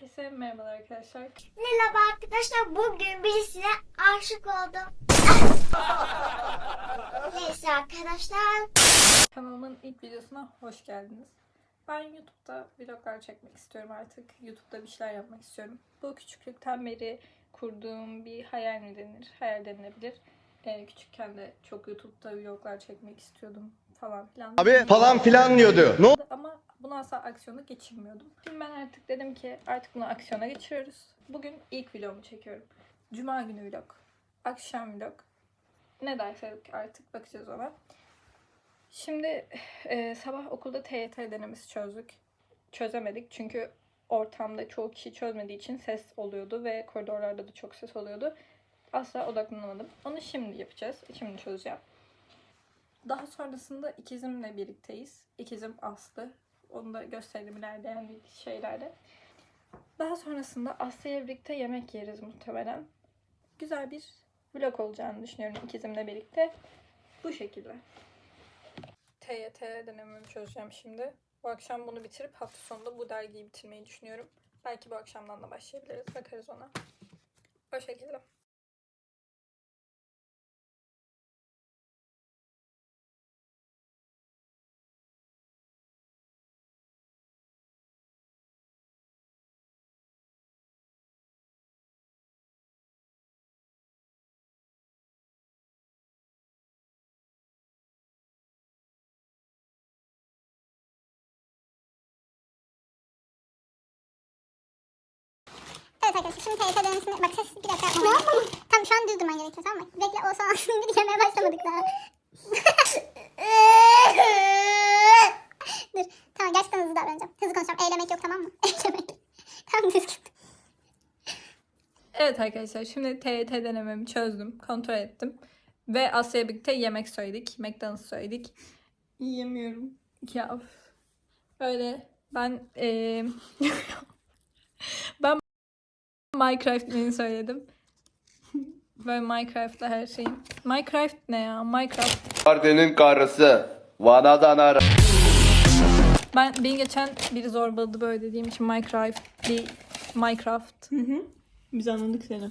Herkese merhabalar arkadaşlar. Merhaba arkadaşlar. Bugün birisine aşık oldum. Neyse arkadaşlar. Kanalımın ilk videosuna hoş geldiniz. Ben YouTube'da vloglar çekmek istiyorum artık. YouTube'da bir şeyler yapmak istiyorum. Bu küçüklükten beri kurduğum bir hayal mi denir? Hayal denilebilir. Ee, küçükken de çok YouTube'da vloglar çekmek istiyordum falan filan. Abi falan filan diyordu. Ne? Ama bunu asla aksiyona geçirmiyordum. Şimdi ben artık dedim ki artık bunu aksiyona geçiriyoruz. Bugün ilk vlogumu çekiyorum. Cuma günü vlog. Akşam vlog. Ne dersek artık bakacağız ona. Şimdi e, sabah okulda TYT denemesi çözdük. Çözemedik çünkü ortamda çoğu kişi çözmediği için ses oluyordu ve koridorlarda da çok ses oluyordu. Asla odaklanamadım. Onu şimdi yapacağız. Şimdi çözeceğim. Daha sonrasında ikizimle birlikteyiz. İkizim Aslı. Onu da gösteririm ilerleyen bir şeylerde. Daha sonrasında Aslı ile birlikte yemek yeriz muhtemelen. Güzel bir vlog olacağını düşünüyorum ikizimle birlikte. Bu şekilde. TYT denememi çözeceğim şimdi. Bu akşam bunu bitirip hafta sonunda bu dergiyi bitirmeyi düşünüyorum. Belki bu akşamdan da başlayabiliriz. Bakarız ona. O şekilde. Evet arkadaşlar şimdi TYT denemesine bak ses bir dakika. Ne yapalım? Tamam şu an düz durman gerekiyor tamam mı? Bekle o son aslında bir yemeye başlamadık daha. Dur tamam gerçekten hızlı davranacağım. Hızlı konuşacağım. Eğlemek yok tamam mı? Eğlemek. Tamam düz git. Evet arkadaşlar şimdi TYT denememi çözdüm. Kontrol ettim. Ve Asya'ya birlikte yemek söyledik. McDonald's söyledik. Yiyemiyorum. Ya üf. Öyle ben eee ben Minecraft menü söyledim. Böyle Minecraft'ta her şeyim. Minecraft ne ya? Minecraft. Partinin karısı. Vanadan ara. Ben beni geçen biri zorbaladı böyle dediğim için Minecraft bir Minecraft. Biz anladık seni.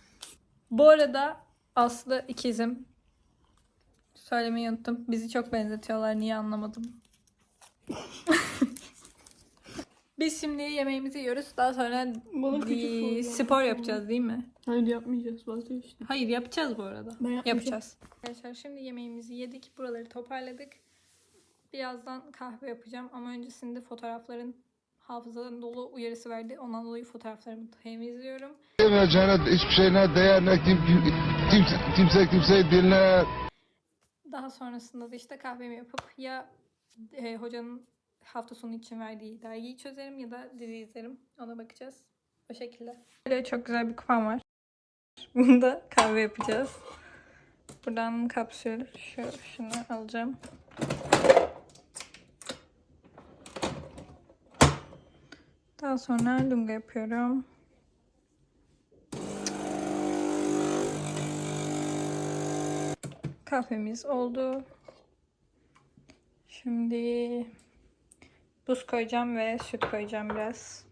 Bu arada Aslı ikizim. Söylemeyi unuttum. Bizi çok benzetiyorlar. Niye anlamadım. Biz şimdi yemeğimizi yiyoruz. Daha sonra Bana küçük bir spor yapacağız değil mi? Hayır yapmayacağız vazgeçtim. Hayır yapacağız bu arada. Ben yapmayacağım. yapacağız. Arkadaşlar şimdi yemeğimizi yedik. Buraları toparladık. Birazdan kahve yapacağım ama öncesinde fotoğrafların hafızaların dolu uyarısı verdi. Ondan dolayı fotoğraflarımı temizliyorum. Demeyeceğine hiçbir şeyine değer ne kim, kimse, kimse kimseyi dinler. Daha sonrasında da işte kahvemi yapıp ya e, hocanın hafta sonu için verdiği dergiyi çözerim ya da dizi izlerim. Ona bakacağız. O şekilde. Böyle çok güzel bir kupam var. Bunda kahve yapacağız. Buradan kapsül şu şunu alacağım. Daha sonra lunga yapıyorum. Kahvemiz oldu. Şimdi buz koyacağım ve süt koyacağım biraz.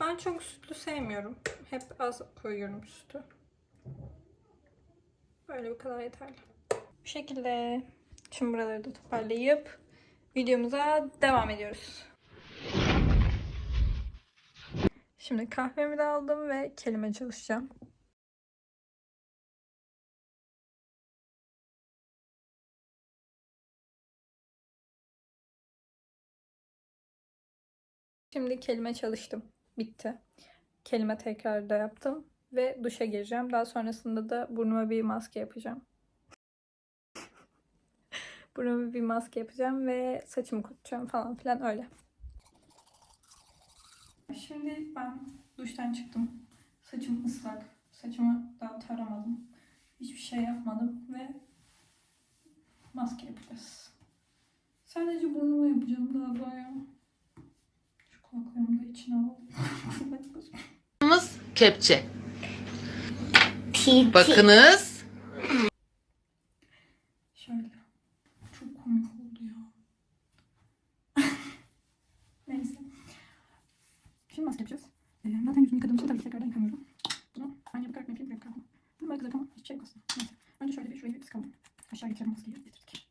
Ben çok sütlü sevmiyorum. Hep az koyuyorum sütü. Böyle bu kadar yeterli. Bu şekilde şimdi buraları da toparlayıp videomuza devam ediyoruz. Şimdi kahvemi de aldım ve kelime çalışacağım. Şimdi kelime çalıştım. Bitti. Kelime tekrar da yaptım. Ve duşa gireceğim. Daha sonrasında da burnuma bir maske yapacağım. burnuma bir maske yapacağım ve saçımı kurutacağım falan filan öyle. Şimdi ben duştan çıktım. Saçım ıslak. Saçımı daha taramadım. Hiçbir şey yapmadım ve maske yapacağız. Sadece burnuma yapacağım galiba ya. Kulaklarımı da içine alalım. Kepçe. Bakınız. Şöyle. Çok komik oldu ya. Şimdi maske yapacağız. Ee, zaten yüzümü yıkadığım için tabii ki tekrardan yıkamıyorum. Bunu yapayım, direkt kalkmam. Bunu böyle kızartma hiçbir şey yok aslında. Neyse. Önce şöyle bir şurayı bir sıkalım. Aşağı getirelim maskeyi. Getirdik.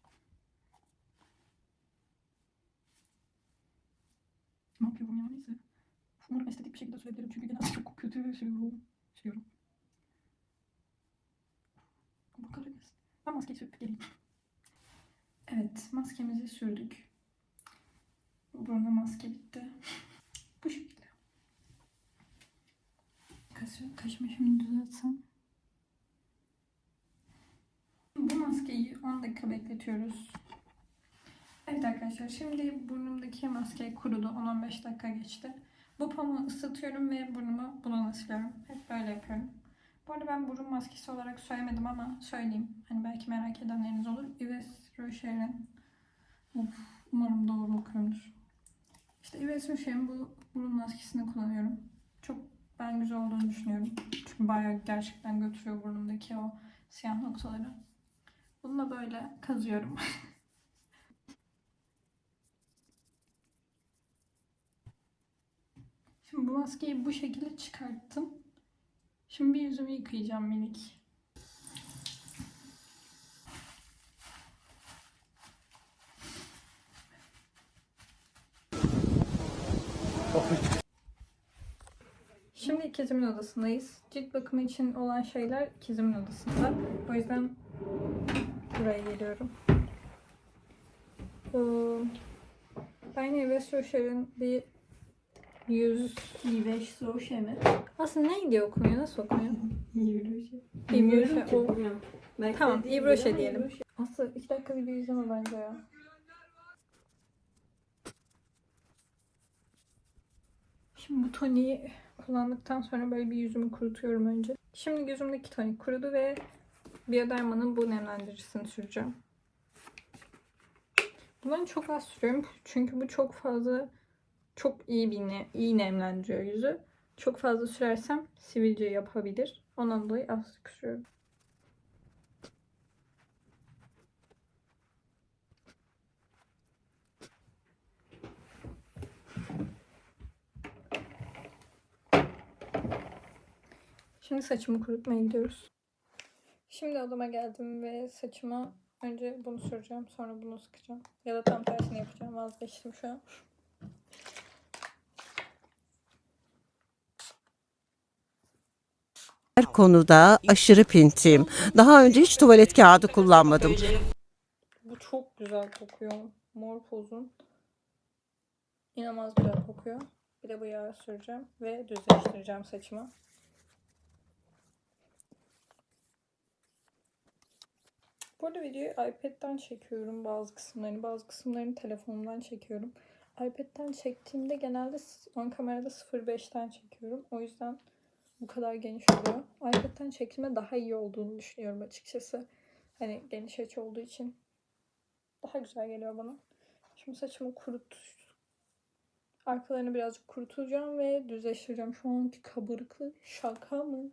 Ne yapıyorum ya neyse. Umarım estetik bir şekilde sürebilirim çünkü Sürüyorum. Allah kahretmesin. Ben maskeyi sürüp geleyim. Evet, maskemizi sürdük. Burada maske bitti. Bu şekilde. Kaşı, kaşımı şimdi düzeltsem. Bu maskeyi 10 dakika bekletiyoruz. Evet arkadaşlar şimdi burnumdaki maske kurudu. 10-15 dakika geçti. Bu pamuğu ısıtıyorum ve burnumu siliyorum. Hep böyle yapıyorum. Bu arada ben burun maskesi olarak söylemedim ama söyleyeyim. Hani belki merak edenleriniz olur. Yves Rocher'in Of, umarım doğru okuyorumdur. İşte Yves Rocher'in bu burun maskesini kullanıyorum. Çok ben güzel olduğunu düşünüyorum. Çünkü bayağı gerçekten götürüyor burnumdaki o siyah noktaları. Bununla böyle kazıyorum. Şimdi bu maskeyi bu şekilde çıkarttım. Şimdi bir yüzümü yıkayacağım minik. Şimdi ikizimin odasındayız. Cilt bakımı için olan şeyler ikizimin odasında. O yüzden buraya geliyorum. Ee, ben Yves Rocher'in bir 100 Yves Rocher mi? Aslında ne diye okunuyor? Nasıl okunuyor? Yves Rocher. O- Tamam, Yves Rocher diyelim. Aslında iki dakika video izleme bence ya. Şimdi bu toniği kullandıktan sonra böyle bir yüzümü kurutuyorum önce. Şimdi yüzümdeki tonik kurudu ve Bioderma'nın bu nemlendiricisini süreceğim. Bunları çok az sürüyorum çünkü bu çok fazla çok iyi bir ne, iyi nemlendiriyor yüzü. Çok fazla sürersem sivilce yapabilir. Ondan dolayı az sürüyorum. Şimdi saçımı kurutmaya gidiyoruz. Şimdi odama geldim ve saçıma önce bunu süreceğim sonra bunu sıkacağım. Ya da tam tersini yapacağım vazgeçtim şu an. Her konuda aşırı pintiyim. Daha önce hiç tuvalet kağıdı kullanmadım. Bu çok güzel kokuyor. Mor pozun. İnanılmaz güzel kokuyor. Bir de bu yağı süreceğim ve düzleştireceğim saçımı. Bu arada videoyu iPad'den çekiyorum bazı kısımlarını. Bazı kısımlarını telefonumdan çekiyorum. iPad'den çektiğimde genelde ön kamerada 0.5'ten çekiyorum. O yüzden bu kadar geniş oluyor. iPad'den çektiğimde daha iyi olduğunu düşünüyorum açıkçası. Hani geniş açı olduğu için daha güzel geliyor bana. Şimdi saçımı kurut arkalarını birazcık kurutacağım ve düzleştireceğim. Şu anki kabarıklık şaka mı?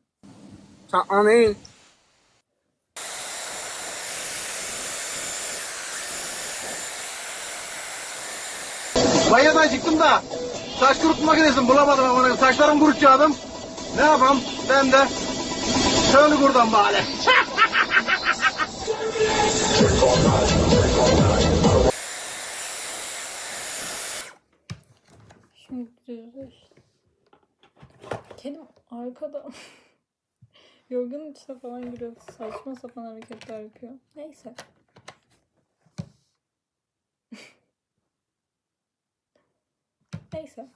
Banyodan çıktım da saç kurutma makinesini bulamadım ama saçlarımı kurutacaktım. Ne yapayım? Ben de şöyle buradan bari. Şimdi düzleş. Kedim arkada yorganın içine falan giriyor. Saçma sapan hareketler yapıyor. Neyse. Neyse.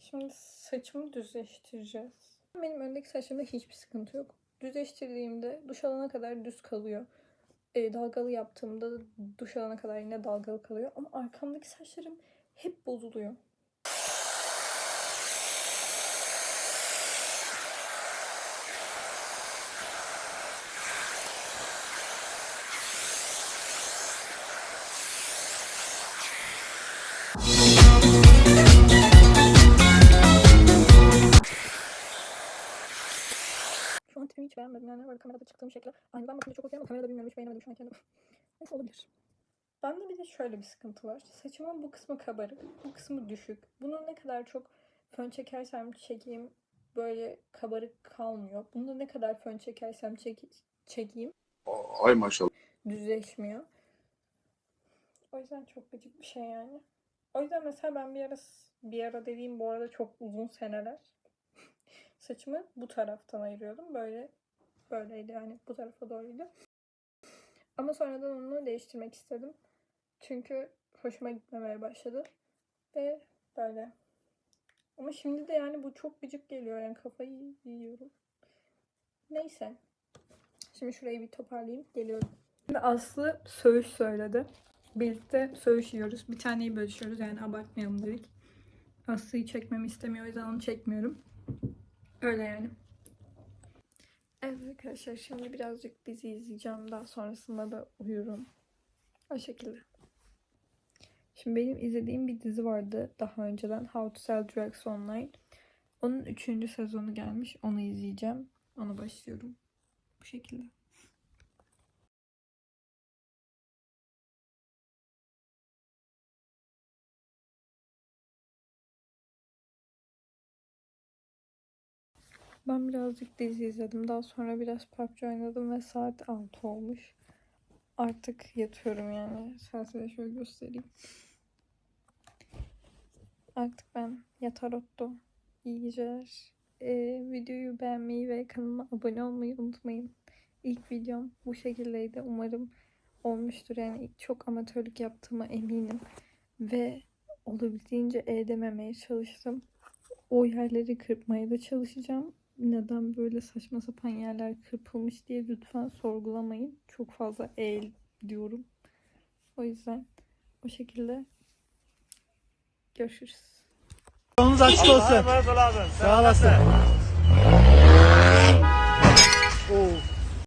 Şimdi saçımı düzleştireceğiz. Benim öndeki saçlarımda hiçbir sıkıntı yok. Düzleştirdiğimde duş alana kadar düz kalıyor. E, dalgalı yaptığımda da duş alana kadar yine dalgalı kalıyor. Ama arkamdaki saçlarım hep bozuluyor. Beğenmedim. Yani böyle kamerada çıktığım şekilde. Aynı ben bakınca çok okey ama kamerada bilmiyorum hiç beğenemedim şu an kendimi. Neyse olabilir. Bende bir de şöyle bir sıkıntı var. Saçımın bu kısmı kabarık, bu kısmı düşük. Bunu ne kadar çok fön çekersem çekeyim böyle kabarık kalmıyor. Bunda ne kadar fön çekersem çek çekeyim Ay maşallah. düzleşmiyor. O yüzden çok gıcık bir şey yani. O yüzden mesela ben bir ara bir ara dediğim bu arada çok uzun seneler saçımı bu taraftan ayırıyordum. Böyle böyleydi yani bu tarafa doğruydu. Ama sonradan onu değiştirmek istedim. Çünkü hoşuma gitmemeye başladı. Ve böyle. Ama şimdi de yani bu çok gıcık geliyor yani kafayı yiyorum. Neyse. Şimdi şurayı bir toparlayayım. Geliyorum. Şimdi Aslı söğüş söyledi. Birlikte söğüş yiyoruz. Bir taneyi bölüşüyoruz yani abartmayalım dedik. Aslı'yı çekmemi istemiyor o yüzden onu çekmiyorum. Öyle yani. Evet arkadaşlar şimdi birazcık dizi izleyeceğim. Daha sonrasında da uyurum. O şekilde. Şimdi benim izlediğim bir dizi vardı daha önceden. How to Sell Drugs Online. Onun üçüncü sezonu gelmiş. Onu izleyeceğim. Ona başlıyorum. Bu şekilde. Ben birazcık dizi izledim. Daha sonra biraz PUBG oynadım ve saat 6 olmuş. Artık yatıyorum yani. Saati de şöyle göstereyim. Artık ben yatar otto. İyi geceler. Ee, videoyu beğenmeyi ve kanalıma abone olmayı unutmayın. İlk videom bu şekildeydi. Umarım olmuştur. Yani çok amatörlük yaptığıma eminim. Ve olabildiğince E dememeye çalıştım. O yerleri kırpmaya da çalışacağım neden böyle saçma sapan yerler kırpılmış diye lütfen sorgulamayın. Çok fazla eğil diyorum. O yüzden o şekilde görüşürüz. Yolunuz açık olsun. Sağ olasın. Oo.